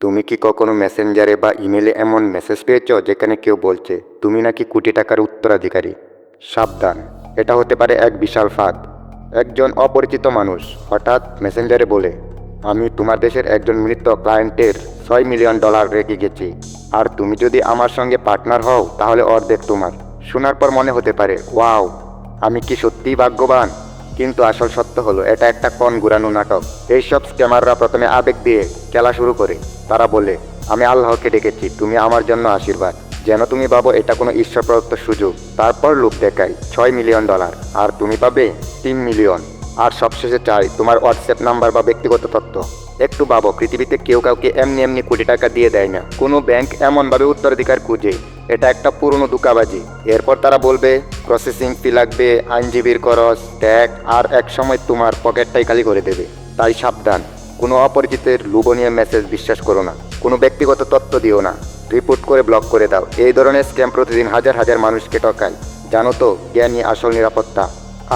তুমি কি কখনো মেসেঞ্জারে বা ইমেলে এমন মেসেজ পেয়েছ যেখানে কেউ বলছে, তুমি নাকি কোটি টাকার উত্তরাধিকারী সাবধান, এটা হতে পারে এক বিশাল ফাঁদ। একজন অপরিচিত মানুষ হঠাৎ মেসেঞ্জারে বলে, আমি তোমার দেশের একজন মৃত ক্লায়েন্টের ছয় মিলিয়ন ডলার রেখে গেছি। আর তুমি যদি আমার সঙ্গে পার্টনার হও, তাহলে অর্ধেক তোমার শোনার পর মনে হতে পারে, ওয়াও, আমি কি সত্যিই ভাগ্যবান? কিন্তু আসল সত্য হলো, এটা একটা কন ঘুরানো নাটক। এইসব স্ক্যামাররা প্রথমে আবেগ দিয়ে খেলা শুরু করে। তারা বলে, আমি আল্লাহকে ডেকেছি, তুমি আমার জন্য আশীর্বাদ। যেন তুমি পাবো এটা কোনো ঈশ্বর প্রদত্ত সুযোগ। তারপর লোক দেখাই ছয় মিলিয়ন ডলার। আর তুমি পাবে তিন মিলিয়ন। আর সবশেষে চাই, তোমার হোয়াটসঅ্যাপ নাম্বার বা ব্যক্তিগত তথ্য। একটু ভাবো, পৃথিবীতে কেউ কাউকে এমনি এমনি কোটি টাকা দিয়ে দেয় না। কোনো ব্যাংক এমনভাবে উত্তরাধিকার খুঁজে। এটা একটা পুরনো দুকাবাজি এরপর তারা বলবে, প্রসেসিং ফি লাগবে, আইনজীবীর খরচ ট্যাগ আর এক সময় তোমার পকেটটাই খালি করে দেবে। তাই সাবধান। কোনো অপরিচিতের লুবনীয় মেসেজ বিশ্বাস করো না। কোনো ব্যক্তিগত তথ্য দিও না। রিপোর্ট করে ব্লক করে দাও। এই ধরনের স্ক্যাম প্রতিদিন হাজার হাজার মানুষকে টকায় জানো তো জ্ঞানই আসল নিরাপত্তা।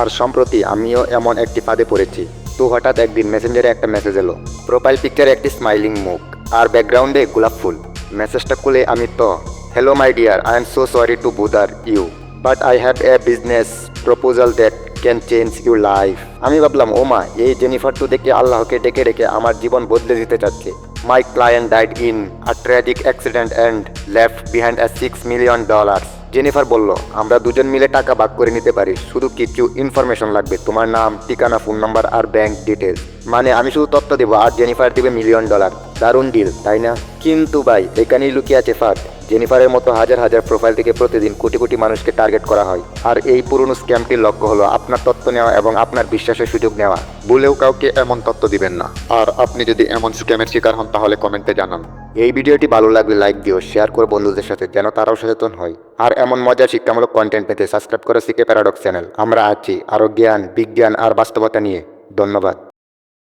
আর সম্প্রতি আমিও এমন একটি ফাঁদে পড়েছি। তো হঠাৎ একদিন মেসেঞ্জারে একটা মেসেজ এলো। প্রোফাইল পিকচারে একটি স্মাইলিং মুখ। আর ব্যাকগ্রাউন্ডে গোলাপ ফুল। মেসেজটা খুলে আমি তো hello my dear I am so sorry to bother you but I have a business proposal that can change your life আমি ভাবলাম ও মা এই জেনিফার তো দেখে আল্লাহকে ডেকে রেখে আমার জীবন বদলে দিতে চাচ্ছে। My client died in a tragic accident and left behind a six million dollar Jennifer বলল, আমরা দুজন মিলে টাকা ভাগ করে নিতে পারি। শুধু কিছু ইনফরমেশন লাগবে। তোমার নাম, ঠিকানা ফোন নাম্বার আর ব্যাংক ডিটেলস মানে আমি শুধু তথ্য দেবো, আর জেনিফার দিবে মিলিয়ন ডলার দারুণ ডিল তাই না? কিন্তু ভাই, এখানেই লুকিয়ে আছে ফাঁদ। জেনিফারের মতো হাজার হাজার প্রোফাইল থেকে প্রতিদিন কোটি কোটি মানুষকে টার্গেট করা হয়। আর এই পুরনো স্ক্যামটির লক্ষ্য হলো আপনার তথ্য নেওয়া এবং আপনার বিশ্বাসের সুযোগ নেওয়া। ভুলেও কাউকে এমন তথ্য দিবেন না। আর আপনি যদি এমন স্ক্যামের শিকার হন, তাহলে কমেন্টে জানান। এই ভিডিওটি ভালো লাগলে লাইক দিও, শেয়ার করে বন্ধুদের সাথে যেন তারাও সচেতন হয়। আর এমন মজার শিক্ষামূলক কন্টেন্ট পেতে সাবস্ক্রাইব করে শিখে প্যারাডক্স চ্যানেল। আমরা আছি আরও জ্ঞান, বিজ্ঞান আর বাস্তবতা নিয়ে। ধন্যবাদ।